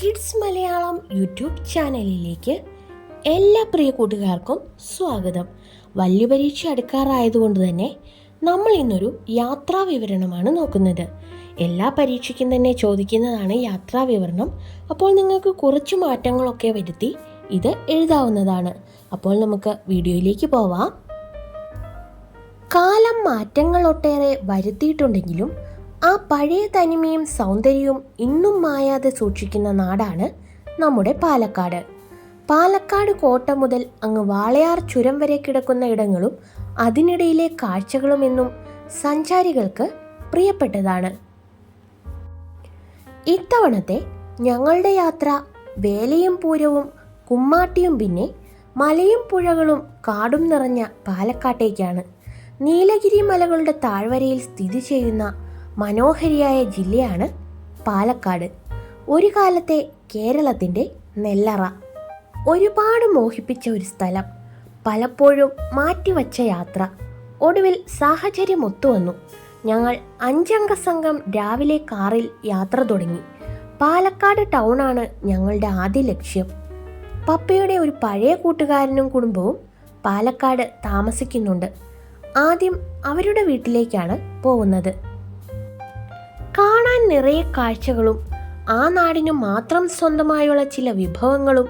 Kids Malayalam YouTube ചാനലിലേക്ക് എല്ലാ പ്രിയ കൂട്ടുകാർക്കും സ്വാഗതം. വലിയ പരീക്ഷ അടുക്കാറായതുകൊണ്ട് തന്നെ നമ്മൾ ഇന്നൊരു യാത്രാ വിവരണമാണ് നോക്കുന്നത്. എല്ലാ പരീക്ഷയ്ക്കും തന്നെ ചോദിക്കുന്നതാണ് യാത്രാ വിവരണം. അപ്പോൾ നിങ്ങൾക്ക് കുറച്ച് മാറ്റങ്ങളൊക്കെ വരുത്തി ഇത് എഴുതാവുന്നതാണ്. അപ്പോൾ നമുക്ക് വീഡിയോയിലേക്ക് പോവാം. കാലം മാറ്റങ്ങൾ ഒട്ടേറെ വരുത്തിയിട്ടുണ്ടെങ്കിലും ആ പഴയ തനിമയും സൗന്ദര്യവും ഇന്നും മായാതെ സൂക്ഷിക്കുന്ന നാടാണ് നമ്മുടെ പാലക്കാട്. പാലക്കാട് കോട്ട മുതൽ അങ്ങ് വാളയാർ ചുരം വരെ കിടക്കുന്ന ഇടങ്ങളും അതിനിടയിലെ കാഴ്ചകളും എന്നും സഞ്ചാരികൾക്ക് പ്രിയപ്പെട്ടതാണ്. ഇത്തവണത്തെ ഞങ്ങളുടെ യാത്ര വേലയും പൂരവും കുമ്മാട്ടിയും പിന്നെ മലയും പുഴകളും കാടും നിറഞ്ഞ പാലക്കാട്ടേക്കാണ്. നീലഗിരി മലകളുടെ താഴ്വരയിൽ സ്ഥിതി ചെയ്യുന്ന മനോഹരിയായ ജില്ലയാണ് പാലക്കാട്. ഒരു കാലത്തെ കേരളത്തിന്റെ നെല്ലറ. ഒരുപാട് മോഹിപ്പിച്ച ഒരു സ്ഥലം. പലപ്പോഴും മാറ്റിവച്ച യാത്ര. ഒടുവിൽ സാഹചര്യം ഒത്തുവന്നു. ഞങ്ങൾ അഞ്ചംഗ സംഘം രാവിലെ കാറിൽ യാത്ര തുടങ്ങി. പാലക്കാട് ടൗണാണ് ഞങ്ങളുടെ ആദ്യ ലക്ഷ്യം. പപ്പയുടെ ഒരു പഴയ കൂട്ടുകാരനും കുടുംബവും പാലക്കാട് താമസിക്കുന്നുണ്ട്. ആദ്യം അവരുടെ വീട്ടിലേക്കാണ് പോകുന്നത്. നിറയെ കാഴ്ചകളും ആ നാടിനു മാത്രം സ്വന്തമായുള്ള ചില വിഭവങ്ങളും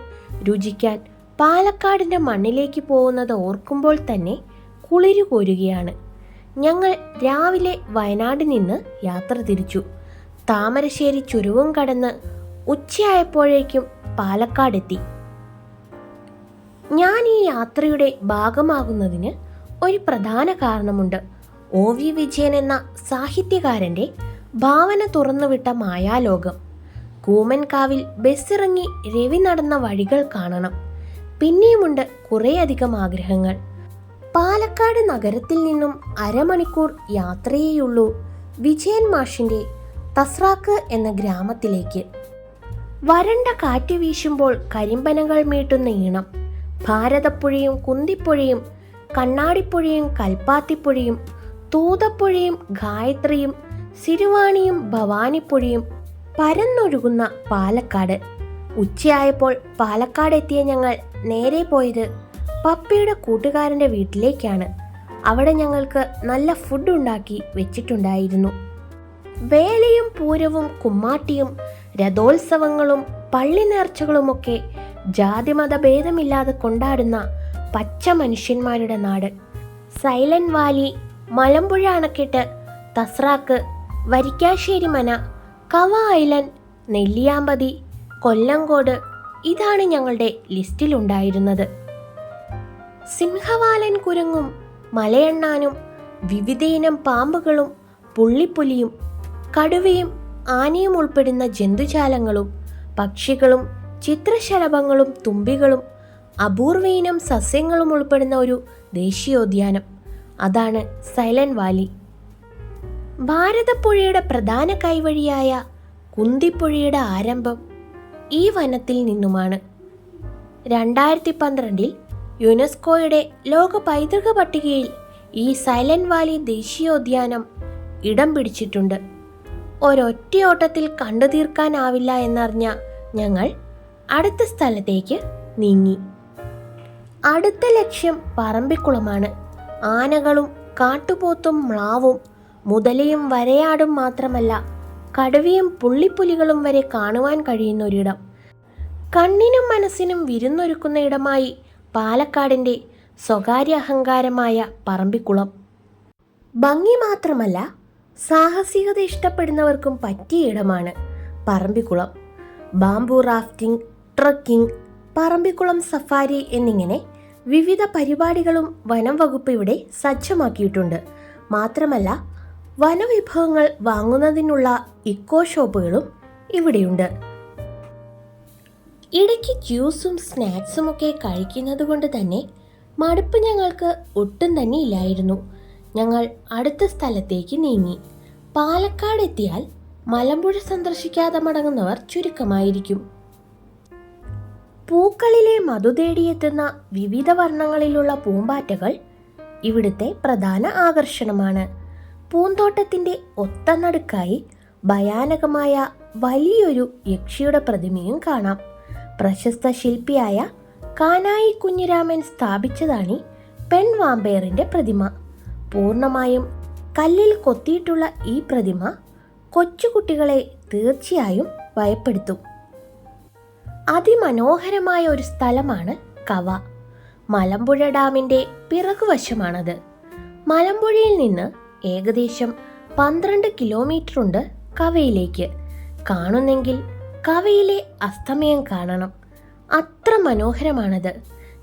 രുചിക്കാൻ പാലക്കാടിന്റെ മണ്ണിലേക്ക് പോകുന്നത് ഓർക്കുമ്പോൾ തന്നെ കുളിരു കോരുകയാണ്. ഞങ്ങൾ രാവിലെ വയനാട് നിന്ന് യാത്ര തിരിച്ചു. താമരശ്ശേരി ചുരുവും കടന്ന് ഉച്ചയായപ്പോഴേക്കും പാലക്കാടെത്തി. ഞാൻ ഈ യാത്രയുടെ ഭാഗമാകുന്നതിന് ഒരു പ്രധാന കാരണമുണ്ട്. ഒ വി വിജയൻ എന്ന സാഹിത്യകാരന്റെ ഭാവന തുറന്നുവിട്ട മായാലോകം. കൂമൻകാവിൽ ബസ്സിറങ്ങി രവി നടന്ന വഴികൾ കാണണം. പിന്നെയുമുണ്ട് കുറേയധികം ആഗ്രഹങ്ങൾ. പാലക്കാട് നഗരത്തിൽ നിന്നും അരമണിക്കൂർ യാത്രയേയുള്ളൂ വിജയൻ മാഷിന്റെ തസ്രാക്ക് എന്ന ഗ്രാമത്തിലേക്ക്. വരണ്ട കാറ്റ് വീശുമ്പോൾ കരിമ്പനകൾ മീട്ടുന്ന ഈണം. ഭാരതപ്പുഴയും കുന്തിപ്പുഴയും കണ്ണാടിപ്പുഴയും കൽപ്പാത്തിപ്പുഴയും തൂതപ്പുഴയും ഗായത്രിയും സിരുവാണിയും ഭവാനിപ്പുഴയും പരന്നൊഴുകുന്ന പാലക്കാട്. ഉച്ചയായപ്പോൾ പാലക്കാട് എത്തിയ ഞങ്ങൾ നേരെ പോയത് പപ്പയുടെ കൂട്ടുകാരന്റെ വീട്ടിലേക്കാണ്. അവിടെ ഞങ്ങൾക്ക് നല്ല ഫുഡ് ഉണ്ടാക്കി വെച്ചിട്ടുണ്ടായിരുന്നു. വേലയും പൂരവും കുമ്മാട്ടിയും രഥോത്സവങ്ങളും പള്ളി നേർച്ചകളുമൊക്കെ ജാതിമത ഭേദമില്ലാതെ കൊണ്ടാടുന്ന പച്ച മനുഷ്യന്മാരുടെ നാട്. സൈലന്റ് വാലി മലമ്പുഴ അണക്കെട്ട് തസ്രാക്ക് വരിക്കാശ്ശേരി മന കവ ഐലൻഡ് നെല്ലിയാമ്പതി കൊല്ലങ്കോട് ഇതാണ് ഞങ്ങളുടെ ലിസ്റ്റിലുണ്ടായിരുന്നത്. സിംഹവാലൻ കുരങ്ങും മലയണ്ണാനും വിവിധയിനം പാമ്പുകളും പുള്ളിപ്പുലിയും കടുവയും ആനയും ഉൾപ്പെടുന്ന ജന്തുജാലങ്ങളും പക്ഷികളും ചിത്രശലഭങ്ങളും തുമ്പികളും അപൂർവയിനം സസ്യങ്ങളും ഉൾപ്പെടുന്ന ഒരു ദേശീയോദ്യാനം. അതാണ് സൈലന്റ് വാലി ഭാരതപ്പുഴയുടെ പ്രധാന കൈവഴിയായ കുന്തിപ്പുഴയുടെ ആരംഭം ഈ വനത്തിൽ നിന്നുമാണ്. രണ്ടായിരത്തി പന്ത്രണ്ടിൽ യുനെസ്കോയുടെ ലോക പൈതൃക പട്ടികയിൽ ഈ സൈലന്റ് വാലി ദേശീയോദ്യാനം ഇടം പിടിച്ചിട്ടുണ്ട്. ഒരൊറ്റയോട്ടത്തിൽ കണ്ടു തീർക്കാനാവില്ല എന്നറിഞ്ഞ ഞങ്ങൾ അടുത്ത സ്ഥലത്തേക്ക് നീങ്ങി. അടുത്ത ലക്ഷ്യം പറമ്പിക്കുളമാണ്. ആനകളും കാട്ടുപോത്തും മ്ലാവും മുതലയും വരയാടും മാത്രമല്ല കടുവയും പുള്ളിപ്പുലികളും വരെ കാണുവാൻ കഴിയുന്ന ഒരിടം. കണ്ണിനും മനസ്സിനും വിരുന്നൊരുക്കുന്ന ഇടമായി പാലക്കാടിന്റെ സ്വകാര്യ അഹങ്കാരമായ പറമ്പിക്കുളം. ഭംഗി മാത്രമല്ല സാഹസികത ഇഷ്ടപ്പെടുന്നവർക്കും പറ്റിയ ഇടമാണ് Parambikulam. Bamboo rafting trekking Parambikulam safari എന്നിങ്ങനെ വിവിധ പരിപാടികളും വനം വകുപ്പ് ഇവിടെ സജ്ജമാക്കിയിട്ടുണ്ട്. മാത്രമല്ല വനവിഭവങ്ങൾ വാങ്ങുന്നതിനുള്ള ഇക്കോ ഷോപ്പുകളും ഇവിടെയുണ്ട്. ഇടയ്ക്ക് ജ്യൂസും സ്നാക്സും ഒക്കെ കഴിക്കുന്നത് കൊണ്ട് തന്നെ മടുപ്പ് ഞങ്ങൾക്ക് ഒട്ടും തന്നെ ഇല്ലായിരുന്നു. ഞങ്ങൾ അടുത്ത സ്ഥലത്തേക്ക് നീങ്ങി. പാലക്കാട് എത്തിയാൽ മലമ്പുഴ സന്ദർശിക്കാതെ മടങ്ങുന്നവർ ചുരുക്കമായിരിക്കും. പൂക്കളിലെ മധു തേടിയെത്തുന്ന വിവിധ വർണങ്ങളിലുള്ള പൂമ്പാറ്റകൾ ഇവിടുത്തെ പ്രധാന ആകർഷണമാണ്. പൂന്തോട്ടത്തിന്റെ ഒത്തനടുക്കായി ഭയാനകമായ വലിയൊരു യക്ഷിയുടെ പ്രതിമയും കാണാം. പ്രശസ്ത ശില്പിയായ കാനായി കുഞ്ഞിരാമൻ സ്ഥാപിച്ചതാണ് ഈ പെൺവാമ്പയറിന്റെ പ്രതിമ. പൂർണമായും കല്ലിൽ കൊത്തിയിട്ടുള്ള ഈ പ്രതിമ കൊച്ചുകുട്ടികളെ തീർച്ചയായും ഭയപ്പെടുത്തും. അതിമനോഹരമായ ഒരു സ്ഥലമാണ് കവ. മലമ്പുഴ ഡാമിന്റെ പിറകുവശമാണത്. മലമ്പുഴയിൽ നിന്ന് ഏകദേശം പന്ത്രണ്ട് കിലോമീറ്റർ ഉണ്ട് കവയിലേക്ക്. കാണുന്നെങ്കിൽ കവയിലെ അസ്തമയം കാണണം. അത്ര മനോഹരമാണത്.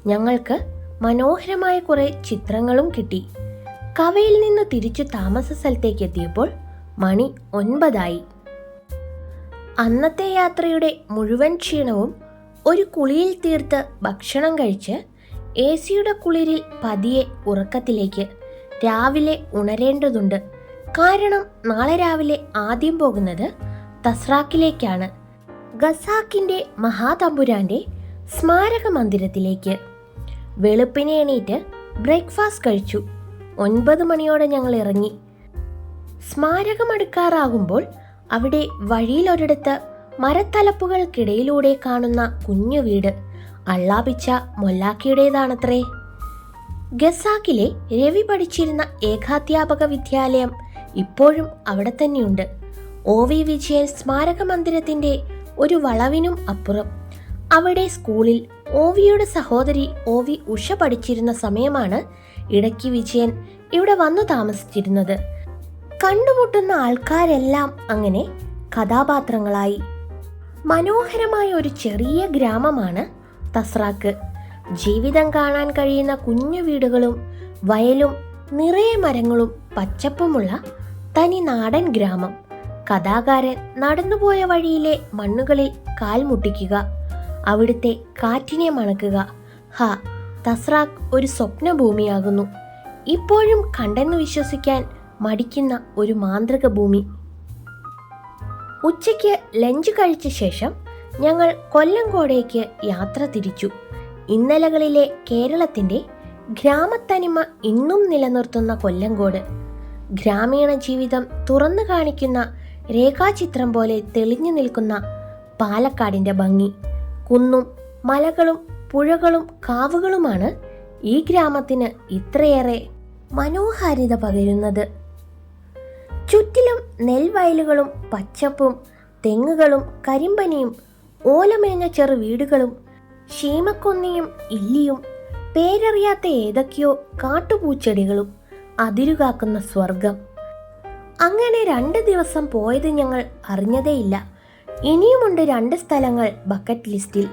ഞങ്ങൾക്ക് മനോഹരമായ കുറേ ചിത്രങ്ങളും കിട്ടി. കവയിൽ നിന്ന് തിരിച്ചു താമസ സ്ഥലത്തേക്ക് എത്തിയപ്പോൾ മണി ഒൻപതായി. അന്നത്തെ യാത്രയുടെ മുഴുവൻ ക്ഷീണവും ഒരു കുളിയിൽ തീർത്ത് ഭക്ഷണം കഴിച്ച് എ സിയുടെ കുളിരിൽ പതിയെ ഉറക്കത്തിലേക്ക് രാവിലെ ഉണരേണ്ടതുണ്ട്. കാരണം നാളെ രാവിലെ ആദ്യം പോകുന്നത് തസ്രാക്കിലേക്കാണ്. ഗസാക്കിന്റെ മഹാതമ്പുരാന്റെ സ്മാരക മന്ദിരത്തിലേക്ക് വെളുപ്പിനെ എണീറ്റ് ബ്രേക്ക്ഫാസ്റ്റ് കഴിച്ചു. ഒൻപത് മണിയോടെ ഞങ്ങൾ ഇറങ്ങി. സ്മാരകം അടുക്കാറാകുമ്പോൾ അവിടെ വഴിയിലൊരിടത്ത് മരത്തലപ്പുകൾക്കിടയിലൂടെ കാണുന്ന കുഞ്ഞു വീട്. അള്ളാപിച്ച മൊല്ലാക്കിയുടേതാണത്രേ. ഗസാക്കിലെ രവി പഠിച്ചിരുന്ന ഏകാധ്യാപക വിദ്യാലയം ഇപ്പോഴും അവിടെ തന്നെയുണ്ട്. ഒ വി വിജയൻ സ്മാരക മന്ദിരത്തിന്റെ ഒരു വളവിനും അപ്പുറം. അവിടെ സ്കൂളിൽ ഒ വിയുടെ സഹോദരി ഒ വി ഉഷ പഠിച്ചിരുന്ന സമയമാണ് ഇടയ്ക്ക് വിജയൻ ഇവിടെ വന്നു താമസിച്ചിരുന്നത്. കണ്ടുമുട്ടുന്ന ആൾക്കാരെല്ലാം അങ്ങനെ കഥാപാത്രങ്ങളായി. മനോഹരമായ ഒരു ചെറിയ ഗ്രാമമാണ് തസ്രാക്ക്. ജീവിതം കാണാൻ കഴിയുന്ന കുഞ്ഞു വീടുകളും വയലും നിറയെ മരങ്ങളും പച്ചപ്പുമുള്ള തനി നാടൻ ഗ്രാമം. കഥാകാരൻ നടന്നുപോയ വഴിയിലെ മണ്ണുകളിൽ കാൽമുട്ടിക്കുക അവിടുത്തെ കാറ്റിനെ മണക്കുക. ഹ തസ്രാഖ് ഒരു സ്വപ്നഭൂമിയാകുന്നു. ഇപ്പോഴും കണ്ടെന്ന് വിശ്വസിക്കാൻ മടിക്കുന്ന ഒരു മാന്ത്രിക ഭൂമി. ഉച്ചയ്ക്ക് ലഞ്ച് കഴിച്ച ശേഷം ഞങ്ങൾ കൊല്ലങ്കോടേക്ക് യാത്ര തിരിച്ചു. ഇന്നലകളിലെ കേരളത്തിന്റെ ഗ്രാമത്തനിമ ഇന്നും നിലനിർത്തുന്ന കൊല്ലങ്കോട്. ഗ്രാമീണ ജീവിതം തുറന്നു കാണിക്കുന്ന രേഖാചിത്രം പോലെ തെളിഞ്ഞു നിൽക്കുന്ന പാലക്കാടിന്റെ ഭംഗി. കുന്നും മലകളും പുഴകളും കാവുകളുമാണ് ഈ ഗ്രാമത്തിന് ഇത്രയേറെ മനോഹാരിത പകരുന്നത്. ചുറ്റിലും നെൽവയലുകളും പച്ചപ്പും തെങ്ങുകളും കരിമ്പനിയും ഓലമേഞ്ഞ ചെറു വീടുകളും ശീമക്കൊന്നിയും ഇല്ലിയും പേരറിയാത്ത ഏതൊക്കെയോ കാട്ടുപൂച്ചെടികളും അതിരുകാക്കുന്ന സ്വർഗം അങ്ങനെ രണ്ട് ദിവസം പോയത് ഞങ്ങൾ അറിഞ്ഞതേയില്ല. ഇനിയുമുണ്ട് രണ്ട് സ്ഥലങ്ങൾ ബക്കറ്റ് ലിസ്റ്റിൽ.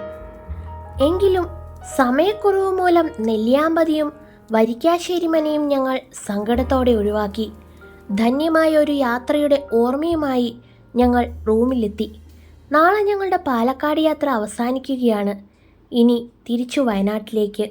എങ്കിലും സമയക്കുറവ് മൂലം നെല്ലിയാമ്പതിയും വരിക്കാശ്ശേരിമനയും ഞങ്ങൾ സങ്കടത്തോടെ ഒഴിവാക്കി. ധന്യമായ ഒരു യാത്രയുടെ ഓർമ്മയുമായി ഞങ്ങൾ റൂമിലെത്തി. നാളെ ഞങ്ങളുടെ പാലക്കാട് യാത്ര അവസാനിക്കുകയാണ്. ഇനി തിരിച്ചു വയനാട്ടിലേക്ക്